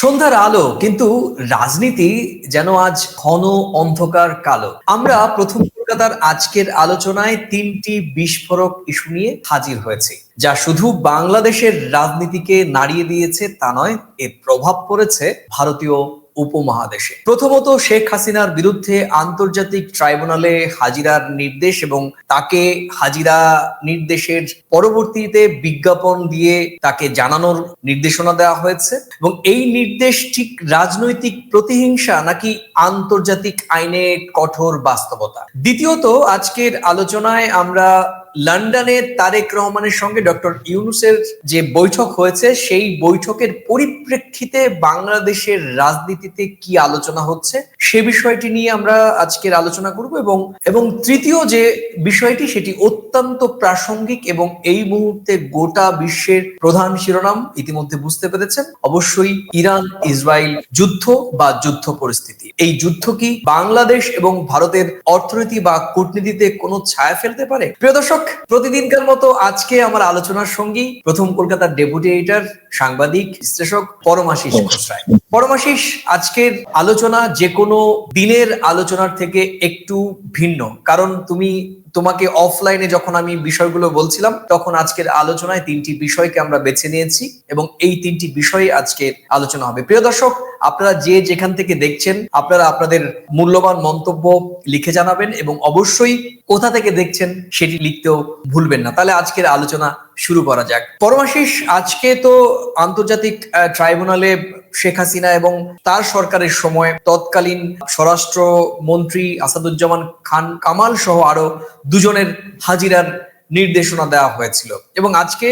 সন্ধ্যার আলো, কিন্তু রাজনীতি যেন আজ ঘন অন্ধকার কালো। আমরা প্রথম কলকাতার আজকের আলোচনায় তিনটি বিস্ফোরক ইস্যু নিয়ে হাজির হয়েছি, যা শুধু বাংলাদেশের রাজনীতিকে নাড়িয়ে দিয়েছে তা নয়, এর প্রভাব পড়েছে ভারতীয় উপমহাদেশে। প্রথমত শেখ হাসিনার বিরুদ্ধে আন্তর্জাতিক ট্রাইব্যুনালে হাজিরার নির্দেশ এবং তাকে হাজিরা নির্দেশের পরবর্তীতে বিজ্ঞাপন দিয়ে তাকে জানানোর নির্দেশনা দেওয়া হয়েছে এবং এই নির্দেশ ঠিক রাজনৈতিক প্রতিহিংসা নাকি আন্তর্জাতিক আইনে কঠোর বাস্তবতা? দ্বিতীয়ত, আজকের আলোচনায় আমরা লন্ডনে তারেক রহমানের সঙ্গে ডক্টর ইউনুসের যে বৈঠক হয়েছে, সেই বৈঠকের পরিপ্রেক্ষিতে বাংলাদেশের রাজনীতিতে কি আলোচনা হচ্ছে, সে বিষয়টি নিয়ে আমরা আজকের আলোচনা করব এবং এবং তৃতীয় যে বিষয়টি, সেটি অত্যন্ত প্রাসঙ্গিক এবং এই মুহূর্তে গোটা বিশ্বের প্রধান শিরোনাম ইতিমধ্যে বুঝতে পেরেছেন। অবশ্যই ইরান, ইসরায়েল যুদ্ধ বা যুদ্ধ পরিস্থিতি। এই যুদ্ধ কি বাংলাদেশ এবং ভারতের অর্থনীতি বা কূটনীতিতে কোনো ছায়া ফেলতে পারে? প্রিয় দর্শক প্রতিদিনকার মতো আজকে আমার আলোচনার সঙ্গী প্রথম কলকাতার ডেপুটি এডিটর সাংবাদিক বিশ্লেষক পরমাশিস ঘোষ পরমাশিস আজকের আলোচনা যে কোনো দিনের আলোচনার থেকে একটু ভিন্ন। কারণ তুমি তোমাকে অফলাইনে যখন আমি বিষয়গুলো বলছিলাম, তখন আজকের আলোচনায় তিনটি বিষয়কে আমরা বেছে নিয়েছি এবং এই তিনটি বিষয়ে আজকে আলোচনা হবে। প্রিয় দর্শক, আপনারা যে যেখান থেকে দেখছেন, আপনারা আপনাদের মূল্যবান মন্তব্য লিখে জানাবেন এবং অবশ্যই কোথা থেকে দেখছেন সেটি লিখতেও ভুলবেন না। তাহলে আজকের আলোচনা শুরু করা যাক। পরমাশিস, আজকে তো আন্তর্জাতিক ট্রাইব্যুনালে শেখ হাসিনা এবং তার সরকারের সময় তৎকালীন স্বরাষ্ট্র মন্ত্রী আসাদুজ্জামান খান কামাল সহ আরও দুজনের হাজিরার নির্দেশনা দেওয়া হয়েছিল। এবং আজকে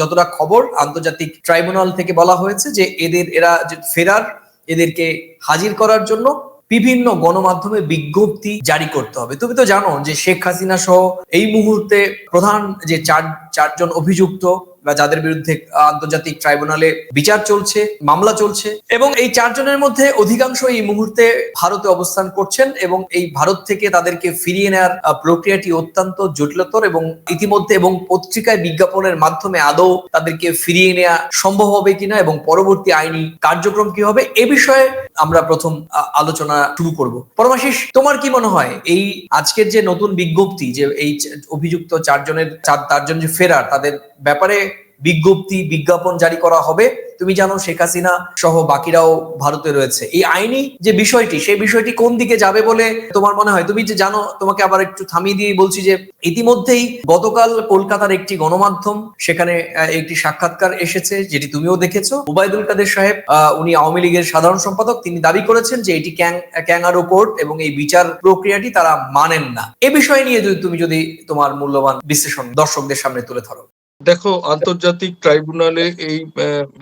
যতটা খবর আন্তর্জাতিক ট্রাইব্যুনাল থেকে বলা হয়েছে যে এদের, এরা যে ফেরার, এদেরকে হাজির করার জন্য বিভিন্ন গণমাধ্যমে বিজ্ঞপ্তি জারি করতে হবে। তুমি তো জানো যে শেখ হাসিনা সহ এই মুহূর্তে প্রধান যে চার, চারজন অভিযুক্ত বা যাদের বিরুদ্ধে আন্তর্জাতিক ট্রাইব্যুনালে বিচার চলছে, মামলা চলছে, এবং এই চারজনের মধ্যে অধিকাংশ এই মুহূর্তে ভারতে অবস্থান করছেন এবং এই ভারত থেকে তাদেরকে ফিরিয়ে নেওয়ার প্রক্রিয়াটি অত্যন্ত জটিলতর এবং ইতিমধ্যে এবং পত্রিকায় বিজ্ঞাপনের মাধ্যমে আদৌ তাদেরকে ফিরিয়ে নেওয়া সম্ভব হবে কিনা এবং পরবর্তী আইনি কার্যক্রম কি হবে, এ বিষয়ে আমরা প্রথম আলোচনা শুরু করব। পরমাশিস, তোমার কি মনে হয়? এই আজকের যে নতুন বিজ্ঞপ্তি যে এই অভিযুক্ত চারজনের, চার, চারজন যে ফেরার, তাদের ব্যাপারে বিজ্ঞপ্তি, বিজ্ঞাপন জারি করা হবে। তুমি জানো, শেখ হাসিনা সহ বাকিরাও ভারতে রয়েছে। এই আইনি যে বিষয়টি, সেই বিষয়টি কোন দিকে যাবে বলে তোমার মনে হয়? তুমি যে জানো, তোমাকে আবার একটু থামিয়ে দিয়ে বলছি যে, ইতিমধ্যেই গতকাল কলকাতার একটি গণমাধ্যম সেখানে একটি সাক্ষাৎকার এসেছে, যেটি তুমিও দেখেছ। উবায়দুল কাদের সাহেব উনি আওয়ামী লীগের সাধারণ সম্পাদক, তিনি দাবি করেছেন যে এটি ক্যাং ক্যাঙ্গারো কোর্ট এবং এই বিচার প্রক্রিয়াটি তারা মানেন না। এ বিষয় নিয়ে যদি, তুমি যদি তোমার মূল্যবান বিশ্লেষণ দর্শকদের সামনে তুলে ধরো। দেখো, আন্তর্জাতিক ট্রাইব্যুনালে এই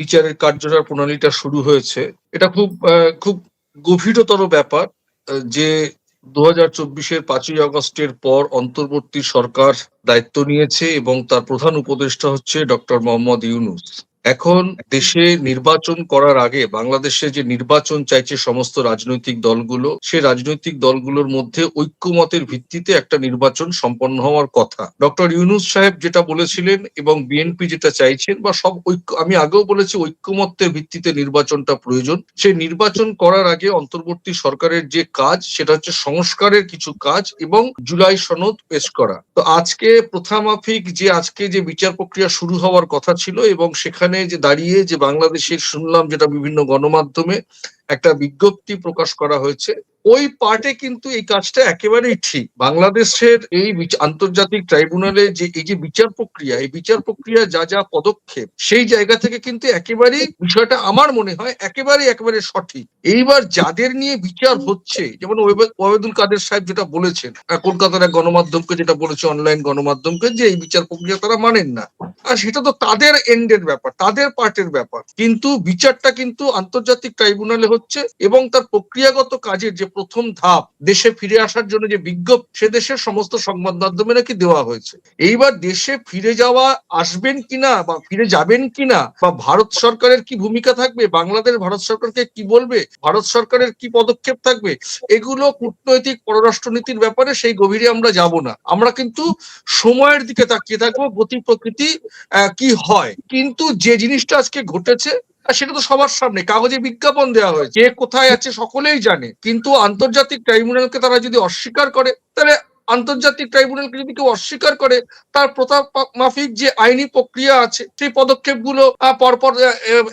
বিচারের কার্যকর প্রণালীটা শুরু হয়েছে। এটা খুব খুব গভীরতর ব্যাপার যে দু হাজার চব্বিশের পাঁচই আগস্টের পর অন্তর্বর্তী সরকার দায়িত্ব নিয়েছে এবং তার প্রধান উপদেষ্টা হচ্ছে ডক্টর মোহাম্মদ ইউনুস। এখন দেশে নির্বাচন করার আগে বাংলাদেশে যে নির্বাচন চাইছে সমস্ত রাজনৈতিক দলগুলো, সে রাজনৈতিক দলগুলোর মধ্যে ঐক্যমতের ভিত্তিতে একটা নির্বাচন সম্পন্ন হওয়ার কথা। ডক্টর ইউনুস সাহেব যেটা বলেছিলেন এবং বিএনপি যেটা চাইছেন বা সব ঐক্য, আমি আগেও বলেছি ঐক্যমত্যের ভিত্তিতে নির্বাচনটা প্রয়োজন। সেই নির্বাচন করার আগে অন্তর্বর্তী সরকারের যে কাজ, সেটা হচ্ছে সংস্কারের কিছু কাজ এবং জুলাই সনদ পেশ করা। তো আজকে প্রথামাফিক যে আজকে যে বিচার প্রক্রিয়া শুরু হওয়ার কথা ছিল এবং সেখানে যে দাঁড়িয়ে যে বাংলাদেশের শুনলাম যেটা বিভিন্ন গণমাধ্যমে একটা বিজ্ঞপ্তি প্রকাশ করা হয়েছে। ওই পার্টে কিন্তু এই কাজটা একেবারেই ঠিক। বাংলাদেশের এই আন্তর্জাতিক ট্রাইব্যুনালে যে, এই যে বিচার প্রক্রিয়া, এই বিচার প্রক্রিয়া যা যা পদক্ষেপ, সেই জায়গা থেকে কিন্তু একেবারেই বিষয়টা আমার মনে হয় একেবারেই, একেবারে সঠিক। এইবার যাদের নিয়ে বিচার হচ্ছে, যেমন ওয়াবেদুল কাদের সাহেব যেটা বলেছেন কলকাতার এক গণমাধ্যমকে যেটা বলেছে অনলাইন গণমাধ্যমকে যে, এই বিচার প্রক্রিয়া তারা মানেন না। আর সেটা তো তাদের এন্ডের ব্যাপার, তাদের পার্টের ব্যাপার। কিন্তু বিচারটা কিন্তু আন্তর্জাতিক ট্রাইব্যুনালে হচ্ছে এবং তার প্রক্রিয়াগত কাজের যে প্রথম ধাপ, দেশে ফিরে আসার জন্য যে বিজ্ঞপ্তি, সে দেশের সমস্ত সংবাদ মাধ্যমে নাকি দেওয়া হয়েছে। এইবার দেশে ফিরে যাওয়া আসবেন কিনা বা ফিরে যাবেন কিনা বা ভারত সরকারের কি ভূমিকা থাকবে, বাংলাদেশ, ভারত সরকারকে কি বলবে, ভারত সরকারের কি পদক্ষেপ থাকবে, এগুলো কূটনৈতিক পররাষ্ট্রনীতির ব্যাপারে সেই গভীরে আমরা যাব না। আমরা কিন্তু সময়ের দিকে তাকিয়ে থাকব, গতি প্রকৃতি কি হয়। কিন্তু যে জিনিসটা আজকে ঘটেছে আর সেটা তো সবার সামনে। কাগজে বিজ্ঞাপন দেওয়া হয়েছে। কে কোথায় আছে সকলেই জানে। কিন্তু আন্তর্জাতিক ট্রাইব্যুনালকে তারা যদি অস্বীকার করে, তাহলে আন্তর্জাতিক ট্রাইব্যুনালকে যদি কেউ অস্বীকার করে তার প্রতাপ মাফিক যে আইনি প্রক্রিয়া আছে, সেই পদক্ষেপগুলো পরপর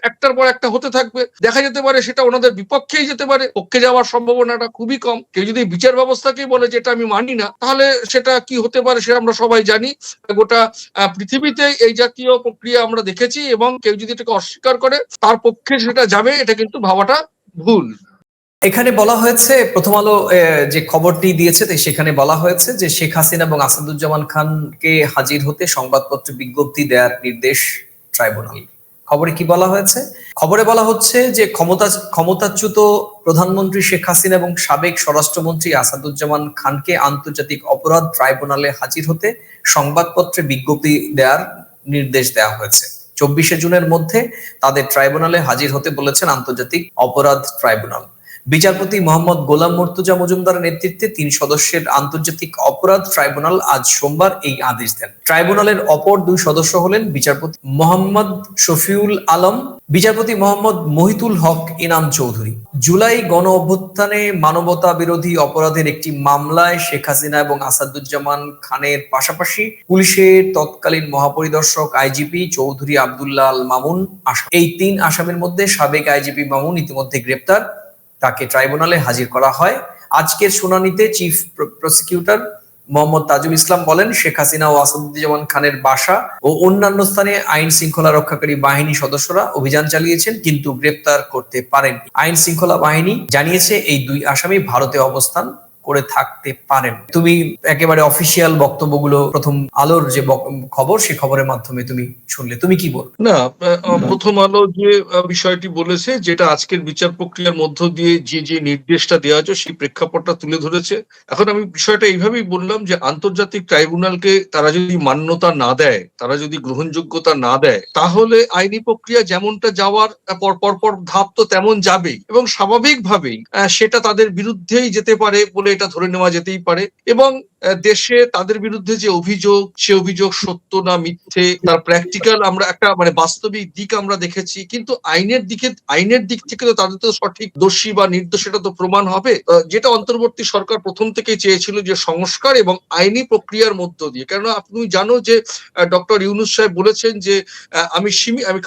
একটার পর একটা হতে থাকবে। দেখা যেতে পারে সেটা ওনাদের বিপক্ষেই যেতে পারে। পক্ষে যাওয়ার সম্ভাবনাটা খুবই কম। কেউ যদি বিচার ব্যবস্থাকেই বলে যেটা আমি মানি না, তাহলে সেটা কি হতে পারে সেটা আমরা সবাই জানি। গোটা পৃথিবীতে এই জাতীয় প্রক্রিয়া আমরা দেখেছি এবং কেউ যদি এটাকে অস্বীকার করে, তার পক্ষে সেটা যাবে, এটা কিন্তু ভাবাটা ভুল। এখানে বলা হয়েছে, প্রথম আলো যে খবরটি দিয়েছে সেখানে বলা হয়েছে যে শেখ হাসিনা এবং আসাদুজ্জামান খানকে হাজির হতে সংবাদপত্র বিজ্ঞপ্তি দেওয়ার নির্দেশ ট্রাইব্যুনাল। খবরে কি বলা হয়েছে? খবরে বলা হচ্ছে যে ক্ষমতা, ক্ষমতাচ্যুত প্রধানমন্ত্রী শেখ হাসিনা এবং সাবেক স্বরাষ্ট্রমন্ত্রী আসাদুজ্জামান খানকে আন্তর্জাতিক অপরাধ ট্রাইব্যুনালে হাজির হতে সংবাদপত্রে বিজ্ঞপ্তি দেওয়ার নির্দেশ দেওয়া হয়েছে। চব্বিশে জুনের মধ্যে তাদের ট্রাইব্যুনালে হাজির হতে বলেছেন আন্তর্জাতিক অপরাধ ট্রাইব্যুনাল। বিচারপতি মোহাম্মদ গোলাম মর্তুজা মজুমদারের নেতৃত্বে তিন সদস্যের আন্তর্জাতিক অপরাধ ট্রাইব্যুনাল আজ সোমবার এই আদেশ দেন। ট্রাইব্যুনালের অপর দুই সদস্য হলেন বিচারপতি মোহাম্মদ শফিউল আলম, বিচারপতি মোহাম্মদ মহিতুল হক ইনাম চৌধুরী। জুলাই গণ অভ্যুত্থানে মানবতা বিরোধী অপরাধের একটি মামলায় শেখ হাসিনা এবং আসাদুজ্জামান খানের পাশাপাশি পুলিশের তৎকালীন মহাপরিদর্শক আইজিপি চৌধুরী আব্দুল্লাহ আল মামুন এই তিন আসামির মধ্যে সাবেক আইজিপি মামুন ইতিমধ্যে গ্রেপ্তার। তাকে ট্রাইব্যুনালে হাজির করা হয়। আজকের শুনানিতে চিফ প্রসিকিউটর মোহাম্মদ তাজুল ইসলাম বলেন, শেখ হাসিনা ও আসাদুজ্জামান খানের বাসা ও অন্যান্য স্থানে আইন শৃঙ্খলা রক্ষাকারী বাহিনী সদস্যরা অভিযান চালিয়েছেন, কিন্তু গ্রেপ্তার করতে পারেন আইন শৃঙ্খলা বাহিনী জানিয়েছে, এই দুই আসামি ভারতে অবস্থান করে থাকতে পারেন। তুমি একেবারে অফিসিয়াল বক্তব্যগুলো প্রথম আলোর যে খবর সেই খবরের মাধ্যমে তুমি শুনলে। তুমি কি বল না প্রথম আলো যে বিষয়টি বলেছে, যেটা আজকের বিচার প্রক্রিয়ার মধ্য দিয়ে যে যে নির্দেশটা দেওয়া হয়েছে, সেই প্রেক্ষাপটটা তুলে ধরেছে। এখন আমি বিষয়টা এইভাবেই বললাম যে, আন্তর্জাতিক ট্রাইব্যুনালকে তারা যদি মান্যতা না দেয়, তারা যদি গ্রহণযোগ্যতা না দেয়, তাহলে আইনি প্রক্রিয়া যেমনটা যাওয়ার পর পর পর ধাপ তো তেমন যাবেই। এবং স্বাভাবিকভাবেই সেটা তাদের বিরুদ্ধেই যেতে পারে বলে এটা ধরে নেওয়া যেতেই পারে। এবং দেশে তাদের বিরুদ্ধে যে অভিযোগ, সে অভিযোগ সত্য না মিথ্যে, তার প্র্যাকটিক্যাল আমরা একটা মানে বাস্তবিক দিক আমরা দেখেছি। কিন্তু আইনের দিকে, আইনের দিক থেকে তো তাদের তো সঠিক দোষী বা নির্দোষ, এটা তো প্রমাণ হবে। যেটা অন্তর্বর্তী সরকার প্রথম থেকে চেয়েছিল যে সংস্কার এবং আইনি প্রক্রিয়ার মধ্য দিয়ে। কেননা আপনি জানো যে ডক্টর ইউনুস সাহেব বলেছেন যে আমি সীমি, আমি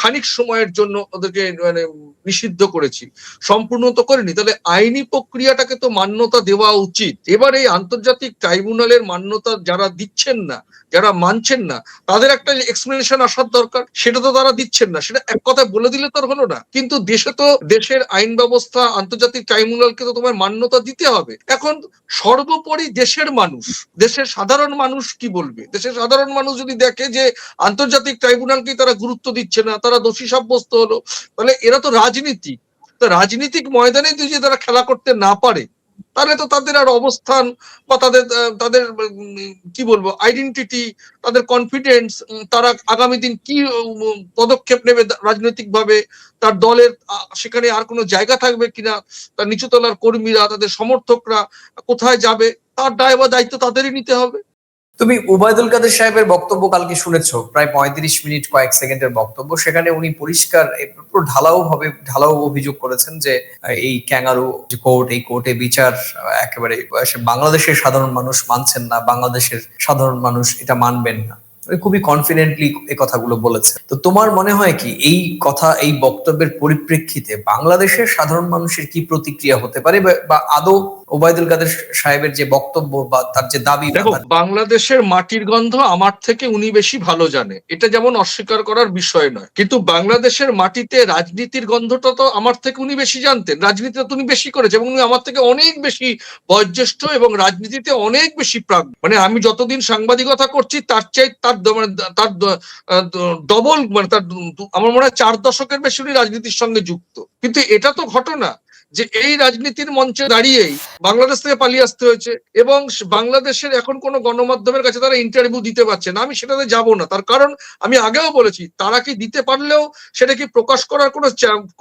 খানিক সময়ের জন্য ওদেরকে মানে নিষিদ্ধ করেছি সম্পূর্ণ তো করেনি, তাহলে আইনি প্রক্রিয়াটাকে তো মান্যতা দেওয়া উচিত। এবার এই আন্তর্জাতিক ট্রাইব্যুনালের মান্যতা যারা দিচ্ছেন না, যারা মানছেন না, তাদের একটা এক্সপ্লেনেশন আসার দরকার, সেটা তো তারা দিচ্ছেন না, সেটা এক কথায় বলে দিলে তো হলো না। কিন্তু দেশে তো, দেশের আইন ব্যবস্থা, আন্তর্জাতিক ট্রাইব্যুনালকে তো তোমার মান্যতা দিতে হবে। এখন সর্বোপরি দেশের মানুষ, দেশের সাধারণ মানুষ কি বলবে? দেশের সাধারণ মানুষ যদি দেখে যে আন্তর্জাতিক ট্রাইব্যুনালকে তারা গুরুত্ব দিচ্ছে না, তারা দোষী সাব্যস্ত হলো, তাহলে এরা তো রাজনীতি। তো রাজনীতিক ময়দানে যদি তারা খেলা করতে না পারে, তাহলে তো তাদের আর অবস্থান বা তাদের তাদের কি বলব আইডেন্টিটি তাদের কনফিডেন্স তারা আগামী দিন কি পদক্ষেপ নেবে রাজনৈতিক ভাবে তার দলের সেখানে আর কোনো জায়গা থাকবে কিনা, তার নিচুতলার কর্মীরা, তাদের সমর্থকরা কোথায় যাবে, তার দায় বা দায়িত্ব তাদেরই নিতে হবে। তুমি উবায়দুল কাদের সাহেবের বক্তব্য কালকে শুনেছো, প্রায় পঁয়ত্রিশ মিনিট, কয়েক সেকেন্ডের বক্তব্য। সেখানে উনি পরিষ্কার পুরো ঢালাও ভাবে ঢালাও অভিযোগ করেছেন যে, এই ক্যাঙ্গারু কোর্ট, এই কোর্টে বিচার, একেবারে বাংলাদেশের সাধারণ মানুষ মানছেন না, বাংলাদেশের সাধারণ মানুষ এটা মানবেন না। খুবই কনফিডেন্টলি এই কথাগুলো বলেছে তো তোমার মনে হয় কি, এই কথা, এই বক্তব্যের পরিপ্রেক্ষিতে বাংলাদেশের সাধারণ মানুষের কি প্রতিক্রিয়া হতে পারে বা আদৌ ওবায়দুল কাদের সাহেবের যে বক্তব্য বা তার যে দাবি দেখো বাংলাদেশের মাটির গন্ধ আমার থেকে উনি বেশি ভালো জানে। এটা যেমন অস্বীকার করার বিষয় নয়। কিন্তু বাংলাদেশের মাটিতে রাজনীতির গন্ধটা তো আমার থেকে উনি বেশি জানতেন। রাজনীতিটা তো উনি বেশি করেছে এবং উনি আমার থেকে অনেক বেশি বয়োজ্যেষ্ঠ এবং রাজনীতিতে অনেক বেশি প্রাগ মানে আমি যতদিন সাংবাদিকতা করছি তার চাই তার মানে তার ডবল মানে তার আমার মনে হয় চার দশকের বেশি উনি রাজনীতির সঙ্গে যুক্ত। কিন্তু এটা তো ঘটনা। যে এই রাজনীতির মঞ্চে দাঁড়িয়েই বাংলাদেশ থেকে পালিয়ে আসতে হয়েছে এবং বাংলাদেশের এখন কোনো গণমাধ্যমের কাছে তারা ইন্টারভিউ দিতে পারছে না। আমি সেটাতে যাব না। তার কারণ আমি আগেও বলেছি, তারা কি দিতে পারলেও সেটা কি প্রকাশ করার কোনো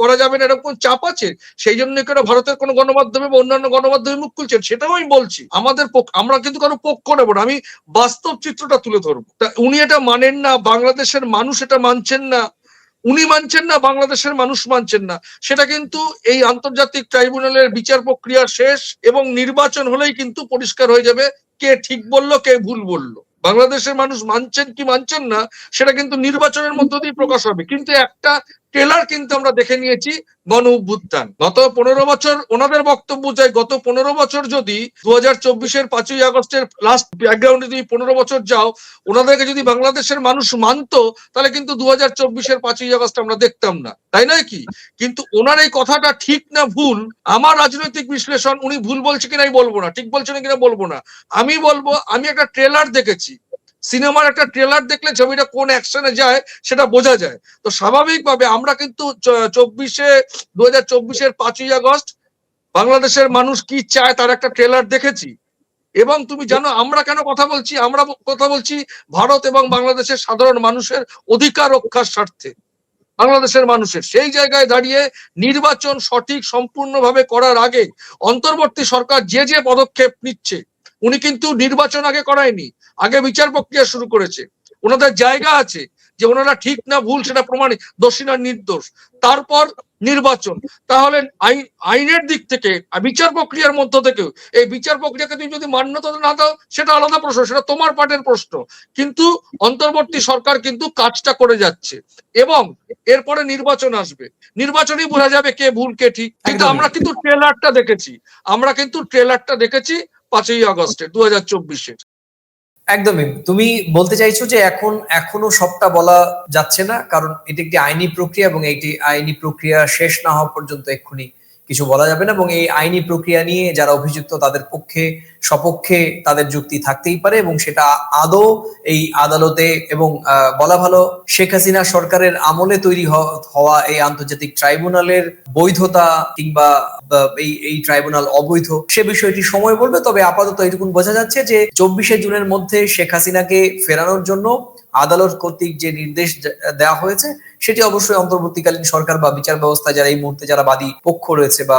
করা যাবে না, এরকম কোনো চাপ আছে? সেই জন্য কেন ভারতের কোনো গণমাধ্যমে বা অন্যান্য গণমাধ্যমে মুখ খুলছেন? সেটাও আমি বলছি। আমাদের আমরা কিন্তু কারও পক্ষ নেব না। আমি বাস্তব চিত্রটা তুলে ধরবো। তা উনি এটা মানেন না, বাংলাদেশের মানুষ এটা মানছেন না। উনি মানছেন না, বাংলাদেশের মানুষ মানছেন না। সেটা কিন্তু এই আন্তর্জাতিক ট্রাইব্যুনালের বিচার প্রক্রিয়া শেষ এবং নির্বাচন হলেই কিন্তু পরিষ্কার হয়ে যাবে কে ঠিক বলল, কে ভুল বলল। বাংলাদেশের মানুষ মানছেন কি মানছেন না, সেটা কিন্তু নির্বাচনের মধ্য দিয়ে প্রকাশ হবে। কিন্তু একটা ট্রেলার কিন্তু আমরা দেখে নিয়েছি গণ অভ্যুত্থান গত পনেরো বছর ওনাদের বক্তব্য চাই গত পনেরো বছর যদি দু হাজার চব্বিশের পাঁচই আগস্টের লাস্ট ব্যাকগ্রাউন্ডে যদি পনেরো বছর যাও, ওনাদেরকে যদি বাংলাদেশের মানুষ মানতো, তাহলে কিন্তু দু হাজার চব্বিশের পাঁচই আগস্ট আমরা দেখতাম না। তাই নয় কি? কিন্তু ওনার এই কথাটা ঠিক না ভুল। আমার রাজনৈতিক বিশ্লেষণ, উনি ভুল বলছে কিনা বলব না। ঠিক বলছেন কিনা বলব না। আমি বলব, আমি একটা ট্রেলার দেখেছি। সিনেমার একটা ট্রেলার দেখলে ছবিটা কোন অ্যাকশনে যায় সেটা বোঝা যায়। তো স্বাভাবিকভাবে আমরা কিন্তু চব্বিশে দু হাজার চব্বিশের পাঁচই আগস্ট বাংলাদেশের মানুষ কি চায় তার একটা ট্রেলার দেখেছি। এবং তুমি জানো, আমরা কেন কথা বলছি? আমরা কথা বলছি ভারত এবং বাংলাদেশের সাধারণ মানুষের অধিকার রক্ষার স্বার্থে। বাংলাদেশের মানুষের। সেই জায়গায় দাঁড়িয়ে নির্বাচন সঠিক, সম্পূর্ণভাবে করার আগে অন্তর্বর্তী সরকার যে যে পদক্ষেপ নিচ্ছে উনি কিন্তু নির্বাচন আগে করায়নি আগে বিচার প্রক্রিয়া শুরু করেছে। ওনাদের জায়গা আছে যে ওনারা ঠিক না ভুল সেটা প্রমাণিত দোষী না নির্দোষ। তারপর নির্বাচন। তাহলে আইন আইনের দিক থেকে বিচার প্রক্রিয়ার মধ্য থেকেও এই বিচার প্রক্রিয়াকে তুমি যদি মান্যতা না দাও সেটা আলাদা প্রশ্ন সেটা তোমার পার্টের প্রশ্ন। কিন্তু অন্তর্বর্তী সরকার কিন্তু কাজটা করে যাচ্ছে। এবং এরপরে নির্বাচন আসবে। নির্বাচনই বোঝা যাবে কে ভুল কে ঠিক। কিন্তু আমরা কিন্তু ট্রেলারটা দেখেছি। আমরা কিন্তু ট্রেলারটা দেখেছি পাঁচই আগস্টে দু হাজার চব্বিশের একদমই। তুমি বলতে চাইছো যে এখন, এখনও সবটা বলা যাচ্ছে না, কারণ এটি একটি আইনি প্রক্রিয়া এবং এটি আইনি প্রক্রিয়া শেষ না হওয়া পর্যন্ত এক্ষুনি কিছু বলা যাবে না এবং এই আইনি প্রক্রিয়া নিয়ে যারা অভিযুক্ত, তাদের পক্ষে, সপক্ষে তাদের যুক্তি থাকতেই পারে এবং সেটা আদৌ এই আদালতে এবং বলা ভালো শেখ হাসিনা সরকারের আমলে তৈরি হওয়া এই আন্তর্জাতিক ট্রাইব্যুনালের বৈধতা কিংবা এই এই ট্রাইব্যুনাল অবৈধ, সে বিষয়টি সময় বলবে তবে আপাতত এটুকুন বোঝা যাচ্ছে যে চব্বিশে জুনের মধ্যে শেখ হাসিনাকে ফেরানোর জন্য আদালত কর্তৃক যে নির্দেশ দেওয়া হয়েছে, সেটি অবশ্যই অন্তর্বর্তীকালীন সরকার বা বিচার ব্যবস্থা যারা এই মুহূর্তে যারা বাদী পক্ষ রয়েছে বা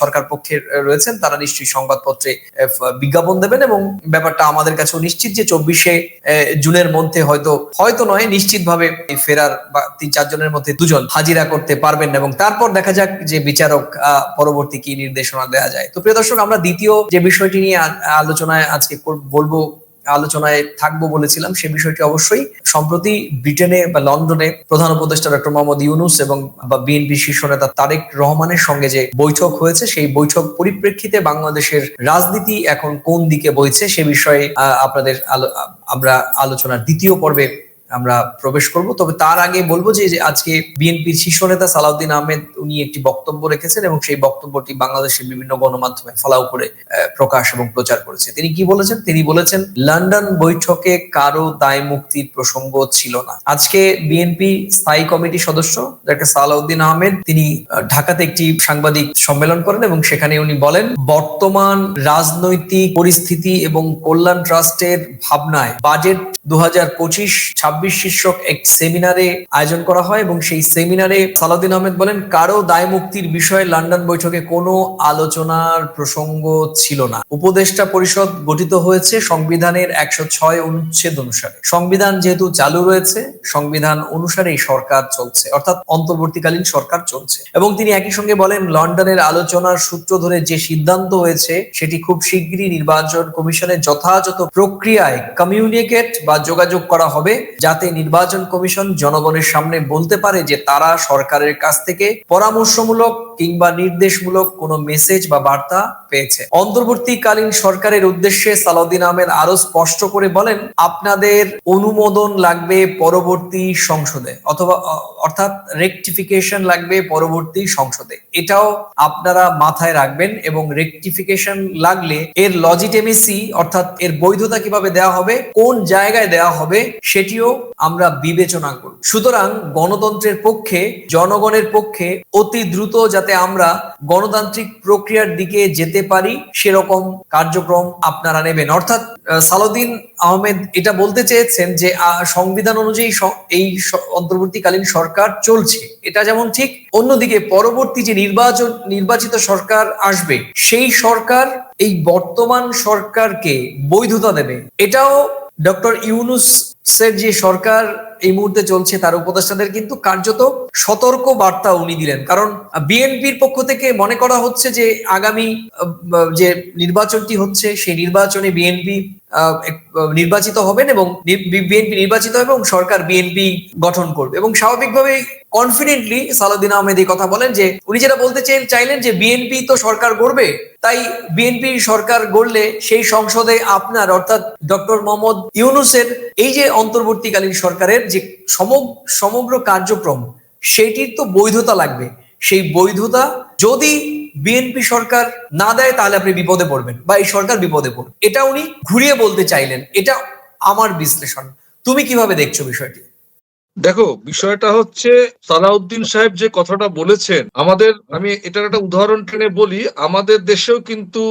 সরকার পক্ষে রয়েছেন, তারা নিশ্চয়ই সংবাদপত্রে বিজ্ঞাপন দেবেন এবং ব্যাপারটা আমাদের কাছেও নিশ্চিত যে চব্বিশে জুনের মধ্যে হয়তো হয়তো নয়, নিশ্চিতভাবে ফেরার বা তিন চারজনের মধ্যে দুজন হাজিরা করতে পারবেন এবং তারপর দেখা যাক যে বিচারক পরবর্তী কি নির্দেশনা দেওয়া যায়। তো প্রিয় দর্শক, আমরা দ্বিতীয় যে বিষয়টি নিয়ে আলোচনায় আজকে বলব আলোচনায় থাকব বলেছিলাম, সে বিষয়টি অবশ্যই সম্প্রতি ব্রিটেনে বা লন্ডনে প্রধান উপদেষ্টা ডক্টর মোহাম্মদ ইউনুস এবং বা বিএনপি শীর্ষ নেতা তারেক রহমানের সঙ্গে যে বৈঠক হয়েছে, সেই বৈঠক পরিপ্রেক্ষিতে বাংলাদেশের রাজনীতি এখন কোন দিকে বইছে সে বিষয়ে আপনাদের আমরা আলোচনার দ্বিতীয় পর্বে আমরা প্রবেশ করব। তবে তার আগে বলব যে আজকে বিএনপির শীর্ষ নেতা সালাউদ্দিন আহমেদ, উনি একটি বক্তব্য রেখেছেন এবং সেই বক্তব্যটি বাংলাদেশের বিভিন্ন গণমাধ্যমে ফলাও করে প্রকাশ এবং প্রচার করেছে। তিনি কি বলেছেন? তিনি বলেছেন, লন্ডন বৈঠকে কারও দায় মুক্তির প্রসঙ্গ ছিল না। আজকে বিএনপি স্থায়ী কমিটি সদস্য, যাকে সালাউদ্দিন আহমেদ, তিনি ঢাকাতে একটি সাংবাদিক সম্মেলন করেন এবং সেখানে উনি বলেন, বর্তমান রাজনৈতিক পরিস্থিতি এবং কল্যাণ ট্রাস্টের ভাবনায় বাজেট দু হাজার পঁচিশ শীর্ষক এক সেমিনারে আয়োজন করা হয় এবং সেই সেমিনারে সালাউদ্দিন আহমেদ বলেন, কারও দায় মুক্তির বিষয়ে লন্ডন বৈঠকে কোনো আলোচনার প্রসঙ্গ ছিল না। উপদেষ্টা পরিষদ গঠিত হয়েছে সংবিধানের একশো ছয় অনুচ্ছেদ অনুসারে। সংবিধান যেহেতু চালু রয়েছে, সংবিধান অনুসারে সরকার চলছে, অর্থাৎ অন্তর্বর্তীকালীন সরকার চলছে। এবং তিনি একই সঙ্গে বলেন, লন্ডনের আলোচনার সূত্র ধরে যে সিদ্ধান্ত হয়েছে, সেটি খুব শিগগিরই নির্বাচন কমিশনের যথাযথ প্রক্রিয়ায় কমিউনিকেট বা যোগাযোগ করা হবে যাতে নির্বাচন কমিশন জনগণের সামনে বলতে পারে যে তারা সরকারের কাছ থেকে পরামর্শমূলক কিংবা নির্দেশমূলক কোনো মেসেজ বা বার্তা পেয়েছে। অন্তর্বর্তীকালীন সরকারের উদ্দেশ্যে সালাউদ্দিন আহমেদ আরও স্পষ্ট করে বলেন, আপনাদের অনুমোদন লাগবে পরবর্তী সংসদে অথবা অর্থাৎ রেকটিফিকেশন লাগবে পরবর্তী সংসদে। এটাও আপনারা মাথায় রাখবেন এবং রেকটিফিকেশন লাগলে এর লজিটেমেসি অর্থাৎ এর বৈধতা কীভাবে দেওয়া হবে, কোন জায়গায় দেওয়া হবে, সেটিও আমরা বিবেচনা করব। সুতরাং গণতন্ত্রের পক্ষে, জনগণের পক্ষে অতি দ্রুত যাতে আমরা গণতান্ত্রিক প্রক্রিয়ার দিকে যেতে পারি, সেরকম কার্যক্রম আপনারা নেবেন। অর্থাৎ সালাউদ্দিন আহমেদ এটা বলতে চেয়েছেন যে সংবিধান অনুযায়ী এই অন্তর্বর্তীকালীন সরকার চলছে। এটা যেমন ঠিক, অন্যদিকে পরবর্তী যে নির্বাচন, নির্বাচিত সরকার আসবে, সেই সরকার এই বর্তমান সরকারকে বৈধতা দেবে। এটাও ডক্টর ইউনুস সের যে সরকার এই মুহূর্তে চলছে তার উপদেষ্টাদের কিন্তু কার্যত সতর্ক বার্তা উনি দিলেন। কারণ বিএনপির পক্ষ থেকে মনে করা হচ্ছে যে আগামী, যে নির্বাচনটি হচ্ছে, সেই নির্বাচনে বিএনপি নির্বাচিত হবেন এবং বিএনপি নির্বাচিত হবে এবং সরকার বিএনপি গঠন করবে। এবং স্বাভাবিকভাবে কনফিডেন্টলি সালাউদ্দিন আহমেদ এই কথা বলেন যে, উনি যেটা বলতে চাই- চাইলেন যে বিএনপি তো সরকার গড়বে, তাই বিএনপি সরকার গড়লে সেই সংসদে আপনার, অর্থাৎ ডক্টর মোহাম্মদ ইউনুসের এই যে অন্তর্বর্তীকালীন সরকারের যে সমগ্র কার্যক্রম সেটির তো বৈধতা লাগবে। সেই বৈধতা যদি বিএনপি সরকার না দেয়, তাহলে আপনি বিপদে পড়বেন বা এই সরকার বিপদে পড়বে। এটা উনি ঘুরিয়ে বলতে চাইলেন। এটা আমার বিশ্লেষণ। তুমি কীভাবে দেখছ বিষয়টি? দেখো, বিষয়টা হচ্ছে সালাউদ্দিন সাহেব যে কথাটা বলেছেন, আমাদের, আমি এটার একটা উদাহরণ টেনে বলি, আমাদের দেশেও কিন্তু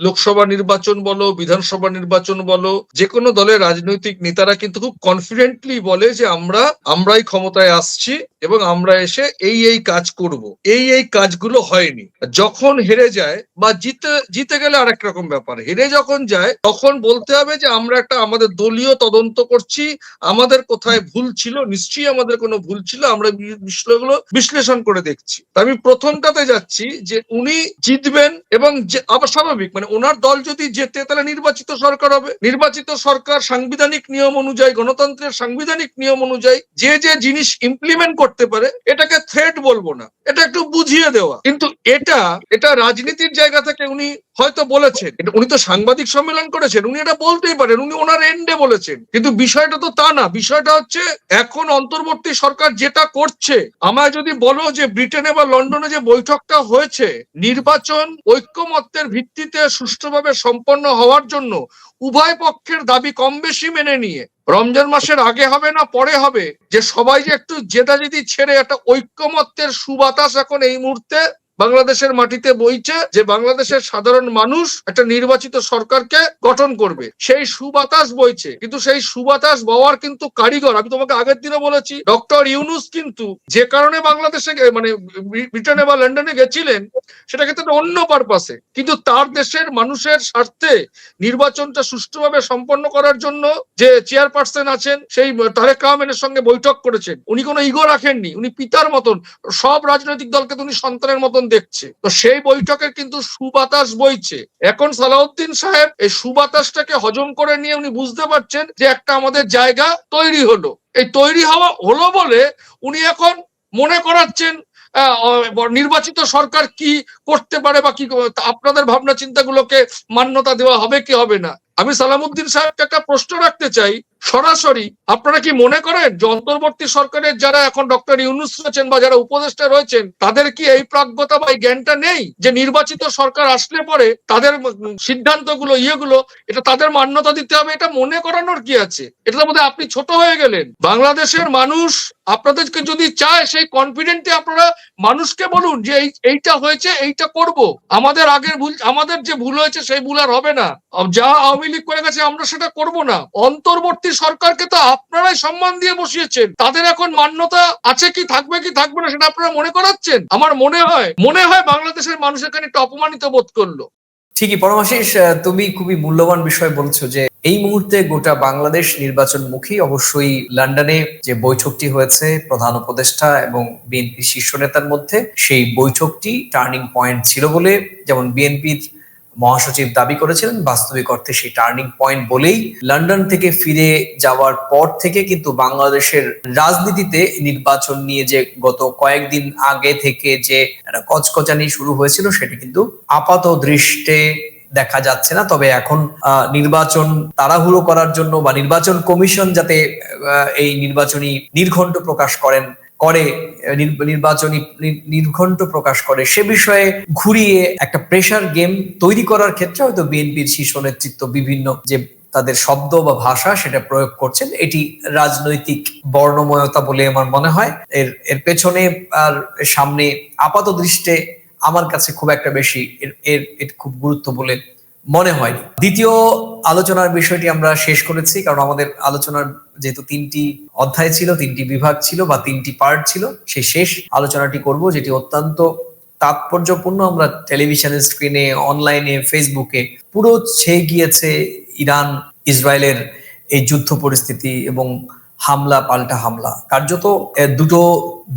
লোকসভা নির্বাচন বলো, বিধানসভা নির্বাচন বলো যে কোনো দলের রাজনৈতিক নেতারা কিন্তু খুব কনফিডেন্টলি বলে যে আমরা, আমরাই ক্ষমতায় আসছি। এবং আমরা এসে এই এই কাজ করব। এই এই কাজগুলো হয়নি। যখন হেরে যায় বা জিতে জিতে গেলে আরেক রকম ব্যাপার। হেরে যখন যায়, তখন বলতে হবে যে আমরা একটা আমাদের দলীয় তদন্ত করছি। আমাদের কোথায় ভুল ছিল, নিশ্চয়ই আমাদের কোনো ভুল ছিল, আমরা বিষয়গুলো বিশ্লেষণ করে দেখছি। আমি প্রথমটাতে যাচ্ছি যে উনি জিতবেন এবং আবার স্বাভাবিক মানে ওনার দল যদি জেতে, তাহলে নির্বাচিত সরকার হবে। নির্বাচিত সরকার সাংবিধানিক নিয়ম অনুযায়ী, গণতন্ত্রের সাংবিধানিক নিয়ম অনুযায়ী, যে যে জিনিস ইমপ্লিমেন্ট করতে পারে, এটাকে থ্রেট বলব না। এটা একটু বুঝিয়ে দেওয়া। কিন্তু এটা এটা রাজনীতির জায়গা থেকে উনি হয়তো বলেছেন। উনি তো সাংবাদিক সম্মেলন করেছেন, উনি এটা বলতেই পারেন, উনি ওনার এন্ডে বলেছেন। কিন্তু বিষয়টা তো তা না, বিষয়টা হচ্ছে এখন অন্তর্বর্তী সরকার যেটা করছে, আমায় যদি বলো যে ব্রিটেনে বা লন্ডনে যে বৈঠকটা হয়েছে, নির্বাচন ঐক্যমত্যের ভিত্তিতে সুষ্ঠুভাবে সম্পন্ন হওয়ার জন্য উভয় পক্ষের দাবি কম বেশি মেনে নিয়ে। রমজান মাসের আগে হবে না, পরে হবে? যে সবাই যে একটু জেদাজেদি ছেড়ে একটা ঐক্যমত্যের সুবাতাস এখন এই মুহূর্তে বাংলাদেশের মাটিতে বইছে যে বাংলাদেশের সাধারণ মানুষ একটা নির্বাচিত সরকারকে গঠন করবে। সেই সুবাতাস বইছে। কিন্তু সেই সুবাতাস বওয়ার কিন্তু কারিগর। আমি তোমাকে আগের দিনে বলেছি, ডক্টর ইউনুস কিন্তু যে কারণে বাংলাদেশে মানে ব্রিটেনে বা লন্ডনে গেছিলেন, সেটা কিন্তু অন্য পারপাসে কিন্তু তার দেশের মানুষের স্বার্থে নির্বাচনটা সুষ্ঠুভাবে সম্পন্ন করার জন্য যে চেয়ারপারসন আছেন, সেই তারেক রহমানের সঙ্গে বৈঠক করেছেন। উনি কোনো ইগো রাখেননি। উনি পিতার মতন। সব রাজনৈতিক দলকে উনি সন্তানের মতন দেখছে। তো সেই বৈঠকে কিন্তু সুবাতাস বইছে। এখন সালাউদ্দিন সাহেব এই সুবাতাসটাকে হজম করে নিয়ে উনি বুঝতে পারছেন যে একটা আমাদের জায়গা তৈরি হলো। এই তৈরি হওয়া হলো বলে উনি এখন মনে করাচ্ছেন নির্বাচিত সরকার কি করতে পারে বা কি আপনাদের ভাবনা চিন্তাগুলোকে মান্যতা দেওয়া হবে কি হবে না? আমি সালামুদ্দিন সাহেবকে একটা প্রশ্ন রাখতে চাই সরাসরি, আপনারা কি মনে করেন যে অন্তর্বর্তী সরকারের যারা এখন ডক্টর ইউনুস রয়েছেন বা যারা উপদেষ্টা রয়েছেন, তাদের কি এই প্রাজ্ঞতা বা এই জ্ঞানটা নেই যে নির্বাচিত সরকার আসলে পরে তাদের সিদ্ধান্তগুলো, ইয়েগুলো, এটা তাদের মান্যতা দিতে হবে? এটা মনে করানোর কি আছে? এটা মধ্যে আপনি ছোট হয়ে গেলেন। বাংলাদেশের মানুষ আপনাদেরকে যদি চায়, সেই কনফিডেন্টে আপনারা মানুষকে বলুন যে এই, এইটা হয়েছে, এইটা করব। আমাদের আগের ভুল, আমাদের যে ভুল হয়েছে, সেই ভুল আর হবে না। যা আওয়ামী লীগ করে গেছে, আমরা সেটা করব না। অন্তর্বর্তী সরকারকে তো আপনারাই সম্মান দিয়ে বসিয়েছেন। তাদের এখন মান্যতা আছে কি, থাকবে কি, থাকবে না সেটা আপনারা মনে করাচ্ছেন? আমার মনে হয় মনে হয় বাংলাদেশের মানুষ এখানে একটু অপমানিত বোধ করল। ঠিকই, পরমাশিস তুমি খুবই মূল্যবান বিষয় বলছো যে এই মুহূর্তে গোটা বাংলাদেশ নির্বাচনমুখী, অবশ্যই লন্ডনে যে বৈঠকটি হয়েছে প্রধান উপদেষ্টা এবং বিএনপি শীর্ষ নেতার মধ্যে, সেই বৈঠকটি টার্নিং পয়েন্ট ছিল বলে যেমন বিএনপির মহাসচিব দাবি করেছিলেন, বাস্তবিক অর্থে সেই টার্নিং পয়েন্ট বলেই লন্ডন থেকে ফিরে যাওয়ার পর থেকে কিন্তু বাংলাদেশের রাজনীতিতে নির্বাচন নিয়ে যে গত কয়েকদিন আগে থেকে যে কচকচানি শুরু হয়েছিল, সেটি কিন্তু আপাত দৃষ্টে দেখা যাচ্ছে না। তবে এখন নির্বাচন তাড়াহুড়ো করার জন্য বা নির্বাচন কমিশন যাতে এই নির্বাচনী নির্ঘণ্ট প্রকাশ করেন করে নির্বাচনী নির্ঘণ্ট প্রকাশ করে, সে বিষয়ে ঘুরিয়ে একটা প্রেসার গেম তৈরি করার ক্ষেত্রে হয়তো বিএনপির শীর্ষ নেতৃত্ব বিভিন্ন যে তাদের শব্দ বা ভাষা সেটা প্রয়োগ করছেন, এটি রাজনৈতিক বর্ণময়তা বলে আমার মনে হয়। এর এর পেছনে আর সামনে আপাত দৃষ্টে আমার কাছে খুব একটা বেশি এর এর খুব গুরুত্ব বলে মনে হয়নি। দ্বিতীয় আলোচনার বিষয়টি আমরা শেষ করেছি, কারণ আমাদের আলোচনার যেহেতু তিনটি অধ্যায় ছিল, তিনটি বিভাগ ছিল বা তিনটি পার্ট ছিল সেই শেষ আলোচনাটি করব, যেটি অত্যন্ত তাৎপর্যপূর্ণ। আমরা টেলিভিশনের স্ক্রিনে অনলাইনে ফেসবুকে পুরো ছেয়ে গিয়েছে ইরান, ইসরায়েলের এই যুদ্ধ পরিস্থিতি এবং হামলা, পাল্টা হামলা। কার্যত দুটো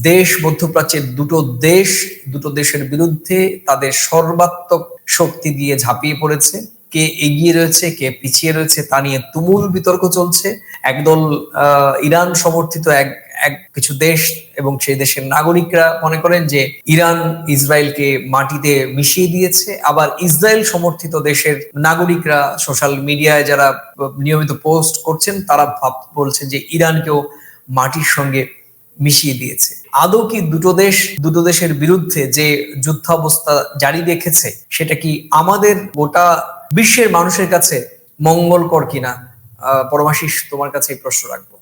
দেশ, মধ্যপ্রাচ্যের দুটো দেশ, দুটো দেশের বিরুদ্ধে তাদের সর্বাত্মক শক্তি দিয়ে ঝাঁপিয়ে পড়েছে। কে এগিয়ে রয়েছে, কে পিছিয়ে রয়েছে, তা নিয়ে তুমুল বিতর্ক চলছে। একদল ইরান সমর্থিত এক এক কিছু দেশ এবং সেই দেশের নাগরিকরা মনে করেন যে ইরান ইসরায়েলকে মাটিতে মিশিয়ে দিয়েছে। আবার ইসরায়েল সমর্থিত দেশের নাগরিকরা সোশ্যাল মিডিয়ায় যারা নিয়মিত পোস্ট করছেন, তারা বলছেন যে ইরানকেও মাটির সঙ্গে মিশিয়ে দিয়েছে। আদৌ কি দুটো দেশ, দুটো দেশের বিরুদ্ধে যে যুদ্ধাবস্থা জারি রেখেছে, সেটা কি আমাদের গোটা বিশ্বের মানুষের কাছে মঙ্গলকর কিনা? পরমাশিস তোমার কাছে এই প্রশ্ন রাখব।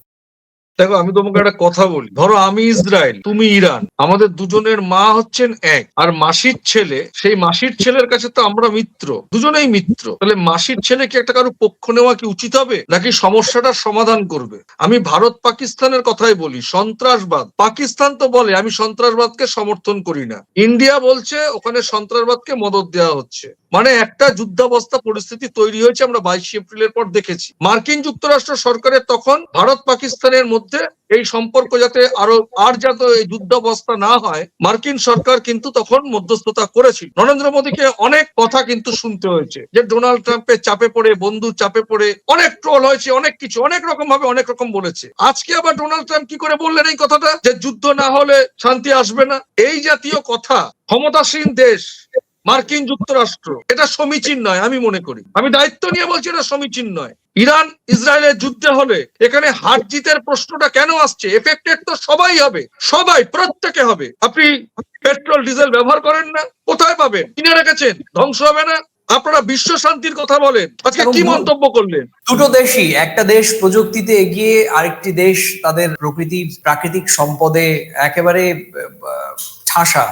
দেখো, আমি তোমাকে একটা কথা বলি। ধরো, আমি ইসরায়েল, তুমি ইরান। আমাদের দুজনের মা হচ্ছেন এক, আর মাসির ছেলে, সেই মাসির ছেলের কাছে তো আমরা মিত্র। দুজনেই মিত্র। তাহলে মাসির ছেলে কি একটা কারও পক্ষ নেওয়া কি উচিত হবে, নাকি সমস্যাটার সমাধান করবে? আমি ভারত পাকিস্তানের কথাই বলি, সন্ত্রাসবাদ। পাকিস্তান তো বলে, আমি সন্ত্রাসবাদকে সমর্থন করি না। ইন্ডিয়া বলছে, ওখানে সন্ত্রাসবাদকে মদত দেওয়া হচ্ছে। মানে একটা যুদ্ধাবস্থা পরিস্থিতি তৈরি হয়েছে আমরা বাইশে এপ্রিলের পর দেখেছি। মার্কিন যুক্তরাষ্ট্র সরকারের তখন ভারত পাকিস্তানের মধ্যে এই সম্পর্ক যাতে আরও, আর যাতে এই যুদ্ধাবস্থা না হয়, মার্কিন সরকার কিন্তু তখন মধ্যস্থতা করেছিল। নরেন্দ্র মোদীকে অনেক কথা কিন্তু শুনতে হয়েছে যে ডোনাল্ড ট্রাম্পের চাপে পড়ে, বন্ধু চাপে পড়ে, অনেক ট্রোল হয়েছে, অনেক কিছু, অনেক রকম ভাবে অনেক রকম বলেছে। আজকে আবার ডোনাল্ড ট্রাম্প কি করে বললেন এই কথাটা? যে যুদ্ধ না হলে শান্তি আসবে না। এই জাতীয় কথা ক্ষমতাসীন দেশ মার্কিন যুক্তরাষ্ট্র এটা সমীচীন নয় আমি মনে করি। আমি দায়িত্ব নিয়ে বলছি এটা সমীচীন নয়। ইরান ইসরায়েলের যুদ্ধে হলে এখানে হার জিতের প্রশ্নটা কেন আসছে? এফেক্টেড তো সবাই হবে সবাই প্রত্যেকে হবে। আপনি পেট্রোল ডিজেল ব্যবহার করেন না কোথায় পাবেন? কিনে রেখেছেন ধ্বংস হবে না? আপনারা বিশ্ব শান্তির কথা বলেন। আজকে কি মন্তব্য করলেন? দুটো দেশই একটা দেশ প্রযুক্তিতে এগিয়ে আরেকটি দেশ তাদের প্রকৃতির প্রাকৃতিক সম্পদে একেবারে ঠাসা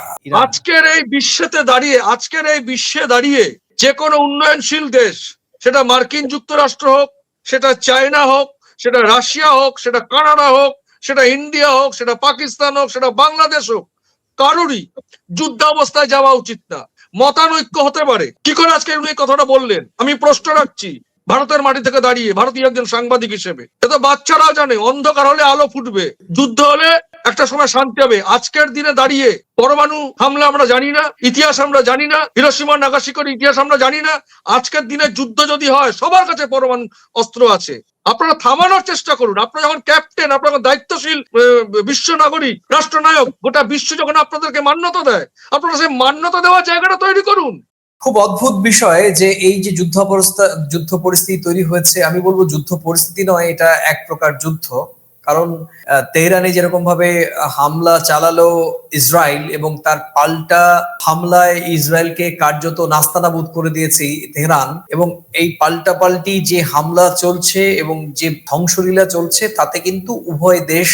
আজকের এই বিশ্বেতে দাঁড়িয়ে, আজকের এই বিশ্বে দাঁড়িয়ে যে কোনো উন্নয়নশীল দেশ, সেটা মার্কিন যুক্তরাষ্ট্র হোক, সেটা চায়না হোক, সেটা রাশিয়া হোক, সেটা কানাডা হোক, সেটা ইন্ডিয়া হোক, সেটা পাকিস্তান হোক, সেটা বাংলাদেশ হোক, কারোরই যুদ্ধাবস্থায় যাওয়া উচিত না। মতানৈক্য হতে পারে। কি করে আজকে উনি কথাটা বললেন? আমি প্রশ্ন রাখছি ভারতের মাটি থেকে দাঁড়িয়ে, ভারতীয় একজন সাংবাদিক হিসেবে। এত বাচ্চারাও জানে, অন্ধকার হলে আলো ফুটবে, যুদ্ধ হলে একটা সময় শান্তি হবে। আজকের দিনে দাঁড়িয়ে পরমাণু হামলা আমরা জানি না, ইতিহাস আমরা জানি না হিরোসীমা নাগাসিকর ইতিহাস আমরা জানি না। আজকের দিনে যুদ্ধ যদি হয়, সবার কাছে পরমাণু অস্ত্র আছে। আপনারা থামানোর চেষ্টা করুন। আপনারা যখন ক্যাপ্টেন আপনারা দায়িত্বশীল বিশ্ব নাগরিক, রাষ্ট্রনায়ক, গোটা বিশ্ব যখন আপনাদেরকে মান্যতা দেয়, আপনারা সেই মান্যতা দেওয়ার জায়গাটা তৈরি করুন। খুব অদ্ভুত বিষয় যে এই যে যুদ্ধ যুদ্ধ পরিস্থিতি তৈরি হয়েছে, আমি বলব যুদ্ধ পরিস্থিতি নয়, এটা এক প্রকার যুদ্ধ। কারণ তেহরানে যেরকম ভাবে হামলা চালালো ইসরায়েল এবং তার পাল্টা হামলায় ইসরায়েলকে কার্যত নাস্তানাবুদ করে দিয়েছে তেহরান এবং এই পাল্টা পাল্টি যে হামলা চলছে এবং যে ধ্বংসলীলা চলছে, তাতে কিন্তু উভয় দেশ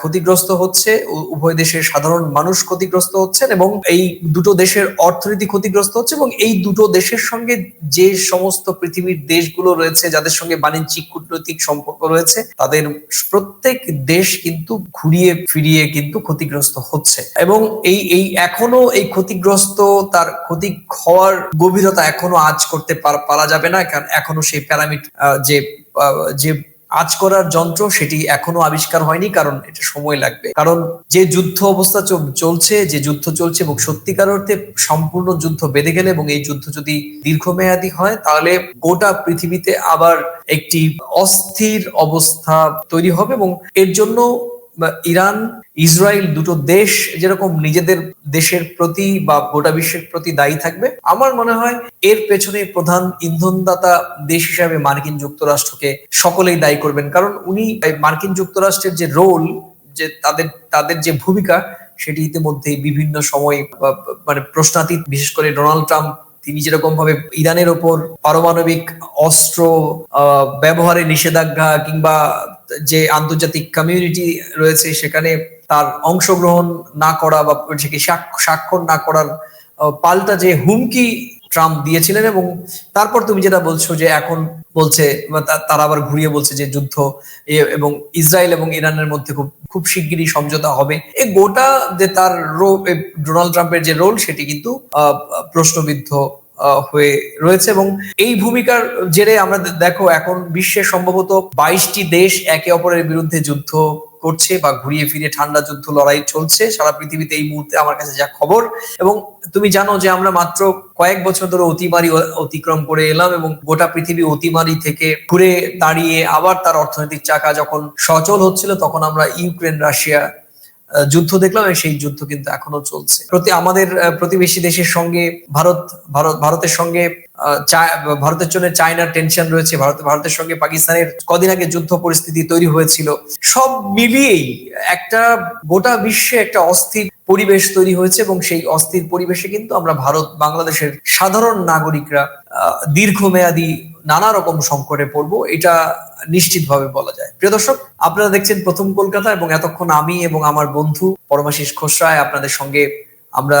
ক্ষতিগ্রস্ত হচ্ছে উভয় দেশের সাধারণ মানুষ ক্ষতিগ্রস্ত হচ্ছেন এবং এই দুটো দেশের অর্থনীতি ক্ষতিগ্রস্ত হচ্ছে এবং এই দুটো দেশের সঙ্গে যে সমস্ত পৃথিবীর দেশগুলো রয়েছে, যাদের সঙ্গে বাণিজ্যিক কূটনৈতিক সম্পর্ক রয়েছে, তাদের প্রত্যেক দেশ কিন্তু ঘুরিয়ে ফিরিয়ে কিন্তু ক্ষতিগ্রস্ত হচ্ছে। এবং এই এই এখনও এই ক্ষতিগ্রস্ত, তার ক্ষতি হওয়ার গভীরতা এখনও আজ করতে পারা যাবে না। কারণ এখনও সেই প্যারামিট যে যে আজ করার যন্ত্র সেটি এখনও আবিষ্কার হয়নি, কারণ এটা সময় লাগবে। কারণ যে যুদ্ধ অবস্থা চল- চলছে, যে যুদ্ধ চলছে এবং সত্যিকার অর্থে সম্পূর্ণ যুদ্ধ বেঁধে গেলে এবং এই যুদ্ধ যদি দীর্ঘমেয়াদী হয়, তাহলে গোটা পৃথিবীতে আবার একটি অস্থির অবস্থা তৈরি হবে এবং এর জন্য ইরান, ইসরায়েল দুটো দেশ যেরকম নিজেদের দেশের প্রতি বা গোটা বিশ্বের প্রতি দায়ী থাকবে, আমার মনে হয় এর পেছনে প্রধান ইন্ধনদাতা দেশ হিসাবে মার্কিন যুক্তরাষ্ট্রকে সকলেই দায়ী করবেন। কারণ উনি মার্কিন যুক্তরাষ্ট্রের যে রোল যে তাদের তাদের যে ভূমিকা, সেটি ইতিমধ্যেই বিভিন্ন সময় মানে প্রশ্নাতীত, বিশেষ করে ডোনাল্ড ট্রাম্প তিনি যেরকম ভাবে ইরানের ওপর পারমাণবিক অস্ত্র ব্যবহারে নিষেধাজ্ঞা কিংবা যে আন্তর্জাতিক কমিউনিটি রয়েছে সেখানে তার অংশগ্রহণ না করা বা স্বাক্ষর না করার পাল্টা যে হুমকি ট্রাম্প দিয়েছিলেন এবং তারপর তুমি যেটা বলছো যে এখন বলছে তারা আবার ঘুরিয়ে বলছে যে যুদ্ধ এবং ইসরায়েল এবং ইরানের মধ্যে খুব খুব শিগগিরই সমঝোতা হবে। এ গোটা যে তার ডোনাল্ড ট্রাম্পের যে রোল সেটি কিন্তু প্রশ্নবিদ্ধ হয়ে রয়েছে এবং এই ভূমিকার জেরে আমরা দেখো এখন বিশ্বের সম্ভবত বাইশটি দেশ একে অপরের বিরুদ্ধে যুদ্ধ করছে বা ঘুরিয়ে ফিরে ঠান্ডা যুদ্ধ লড়াই চলছে, সারা পৃথিবীতে এই মুহূর্তে আমার কাছে যা খবর। এবং তুমি জানো যে আমরা মাত্র কয়েক বছর ধরে অতিমারি অতিক্রম করে এলাম এবং গোটা পৃথিবী অতিমারি থেকে ঘুরে দাঁড়িয়ে আবার তার অর্থনৈতিক চাকা যখন সচল হচ্ছিল, তখন আমরা ইউক্রেন, রাশিয়া যুদ্ধ দেখলাম সেই যুদ্ধ কিন্তু এখনও চলছে। প্রতি আমাদের প্রতিবেশী দেশের সঙ্গে ভারত ভারত, ভারতের সঙ্গে ভারতের জন্য চায়নার টেনশন রয়েছে, ভারত, ভারতের সঙ্গে পাকিস্তানের কদিন আগে যুদ্ধ পরিস্থিতি তৈরি হয়েছিল। সব মিলিয়েই একটা গোটা বিশ্বে একটা অস্থির পরিবেশ তৈরি হয়েছে এবং সেই অস্থির পরিবেশে কিন্তু আমরা ভারত, বাংলাদেশের সাধারণ নাগরিকরা দীর্ঘমেয়াদী নানা রকম সংকটে পড়ব, এটা নিশ্চিতভাবে বলা যায়। প্রিয় দর্শক, আপনারা দেখছেন প্রথম কলকাতা এবং এতক্ষণ আমি এবং আমার বন্ধু পরমাশিস খোসরায় আপনাদের সঙ্গে আমরা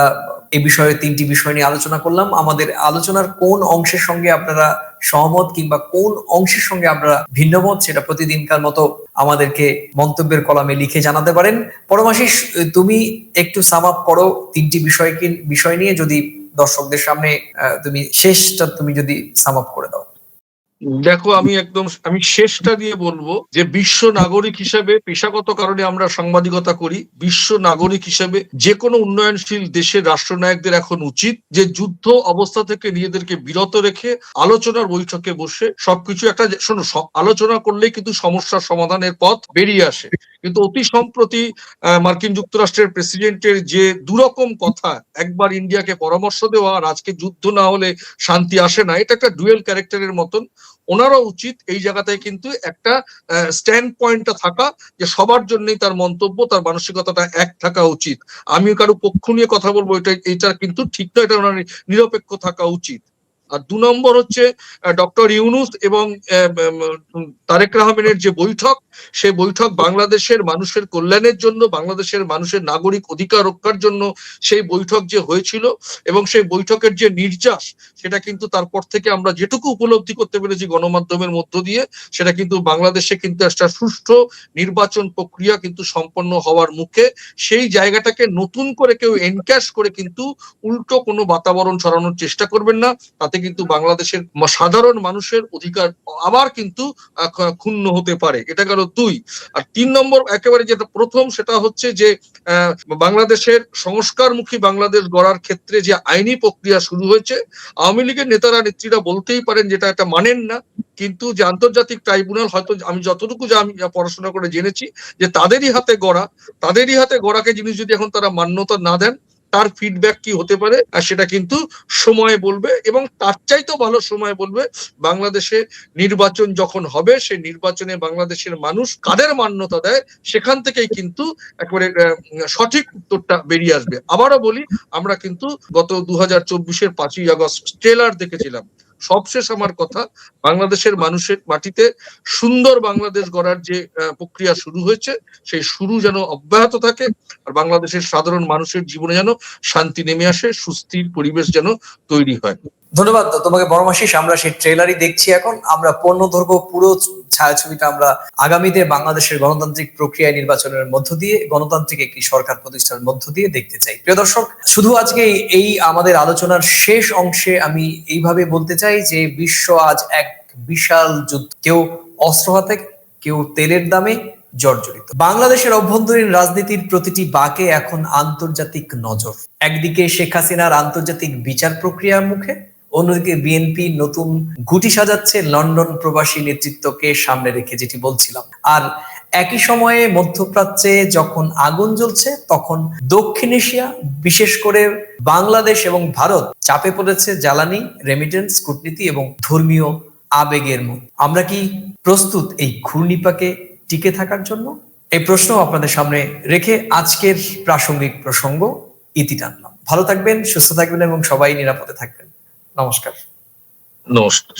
এই বিষয়ে তিনটি বিষয় নিয়ে আলোচনা করলাম। আমাদের আলোচনার কোন অংশের সঙ্গে আপনারা সহমত কিংবা কোন অংশের সঙ্গে আমরা ভিন্নমত সেটা প্রতিদিনকার মতো আমাদেরকে মন্তব্যের কলামে লিখে জানাতে পারেন। পরমাশিস, তুমি একটু সাম আপ করো তিনটি বিষয় বিষয় নিয়ে। যদি দর্শকদের সামনে তুমি শেষটা তুমি যদি সাম আপ করে দাও। দেখো, আমি একদম আমি শেষটা দিয়ে বলব যে বিশ্ব নাগরিক হিসেবে পেশাগত কারণে আমরা সাংবাদিকতা করি। বিশ্ব নাগরিক হিসেবে যে কোনো উন্নয়নশীল দেশের রাষ্ট্রনায়কদের এখন উচিত যে যুদ্ধ অবস্থা থেকে নিজেদেরকে বিরত রেখে আলোচনার বৈঠকে বসে সবকিছু একটা শোনো আলোচনা করলেই কিন্তু সমস্যার সমাধানের পথ বেরিয়ে আসে। কিন্তু অতি সম্প্রতি মার্কিন যুক্তরাষ্ট্রের প্রেসিডেন্টের যে দুরকম কথা, একবার ইন্ডিয়াকে পরামর্শ দেওয়া আর আজকে যুদ্ধ না হলে শান্তি আসে না, এটা একটা ডুয়েল ক্যারেক্টারের মতন। ওনারও উচিত এই জায়গাতে কিন্তু একটা স্ট্যান্ড পয়েন্টটা থাকা যে সবার জন্যই তার মন্তব্য, তার মানসিকতাটা এক থাকা উচিত। আমি কারও পক্ষ নিয়ে কথা বলব, এটা এটা কিন্তু ঠিক নয়, এটা ওনার নিরপেক্ষ থাকা উচিত। আর দু নম্বর হচ্ছে ডক্টর ইউনুস এবং তারেক রহমানের যে বৈঠক সে বৈঠক বাংলাদেশের মানুষের কল্যাণের জন্য, বাংলাদেশের মানুষের নাগরিক অধিকার রক্ষার জন্য সেই বৈঠক যে হয়েছিল এবং সেই বৈঠকের যে নির্যাস, সেটা কিন্তু তারপর থেকে আমরা যেটুকু উপলব্ধি করতে পেরেছি গণমাধ্যমের মধ্য দিয়ে, সেটা কিন্তু বাংলাদেশে কিন্তু একটা সুষ্ঠু নির্বাচন প্রক্রিয়া কিন্তু সম্পন্ন হওয়ার মুখে, সেই জায়গাটাকে নতুন করে কেউ এনক্যাশ করে কিন্তু উল্টো কোনো বাতাবরণ ছড়ানোর চেষ্টা করবেন না, তাতে কিন্তু বাংলাদেশের সাধারণ মানুষের অধিকার আবার কিন্তু ক্ষুণ্ণ হতে পারে। এটা গেল দুই। আর তিন নম্বর একেবারে যেটা প্রথম, সেটা হচ্ছে যে বাংলাদেশের সংস্কারমুখী বাংলাদেশ গড়ার ক্ষেত্রে যে আইনি প্রক্রিয়া শুরু হয়েছে, আওয়ামী লীগের নেতারা, নেত্রীরা বলতেই পারেন যেটা একটা মানেন না। কিন্তু যে আন্তর্জাতিক ট্রাইব্যুনাল হয়তো আমি যতটুকু যা আমি পড়াশোনা করে জেনেছি, যে তাদেরই হাতে গড়া, তাদেরই হাতে গড়াকে জিনিস যদি এখন তারা মান্যতা না দেন তার ফিডব্যাক কি হতে পারে, আর সেটা কিন্তু সময় বলবে এবং তার চাইতেও ভালো সময় বলবে বাংলাদেশে নির্বাচন যখন হবে, সেই নির্বাচনে বাংলাদেশের মানুষ কাদের মান্যতা দেয়, সেখান থেকেই কিন্তু একবারে সঠিক উত্তরটা বেরিয়ে আসবে। আবারও বলি, আমরা কিন্তু গত দু হাজার চব্বিশের পাঁচই আগস্ট ট্রেলার দেখেছিলাম। সবশেষ আমার কথা, বাংলাদেশের মানুষের মাটিতে সুন্দর বাংলাদেশ গড়ার যে প্রক্রিয়া শুরু হয়েছে, সেই শুরু যেন অব্যাহত থাকে আর বাংলাদেশের সাধারণ মানুষের জীবনে যেন শান্তি নেমে আসে, সুস্থির পরিবেশ যেন তৈরি হয়। ধন্যবাদ, তোমাকে বড়মাসিস আমরা সেই ট্রেলারই দেখছি এখন। আমরা পণ্য ধরবো পুরো ছায়াছবিটা আমরা আগামীতে বাংলাদেশের গণতান্ত্রিক প্রক্রিয়া নির্বাচনের মধ্য দিয়ে, গণতান্ত্রিক একটি সরকার প্রতিষ্ঠার মধ্য দিয়ে দেখতে চাই। প্রিয় দর্শক, শুধু আজকে এই আমাদের আলোচনার শেষ অংশে আমি এইভাবে বলতে চাই যে বিশ্ব আজ এক বিশাল যুদ্ধ। কেউ অস্ত্র হাতে, কেউ তেলের দামে জর্জরিত। বাংলাদেশের অভ্যন্তরীণ রাজনীতির প্রতিটি বাঁকে এখন আন্তর্জাতিক নজর। একদিকে শেখ হাসিনার আন্তর্জাতিক বিচার প্রক্রিয়ার মুখে অন্যদিকে বিএনপি নতুন গুটি সাজাচ্ছে লন্ডন প্রবাসী নেতৃত্বকে সামনে রেখে, যেটি বলছিলাম। আর একই সময়ে মধ্যপ্রাচ্যে যখন আগুন জ্বলছে, তখন দক্ষিণ এশিয়া, বিশেষ করে বাংলাদেশ এবং ভারত, চাপে পড়েছে জ্বালানি রেমিটেন্স কূটনীতি এবং ধর্মীয় আবেগের মধ্যে। আমরা কি প্রস্তুত এই ঘূর্ণিপাকে টিকে থাকার জন্য? এই প্রশ্ন আপনাদের সামনে রেখে আজকের প্রাসঙ্গিক প্রসঙ্গ ইতি টানলাম। ভালো থাকবেন, সুস্থ থাকবেন এবং সবাই নিরাপদে থাকবেন। নমস্কার নমস্কার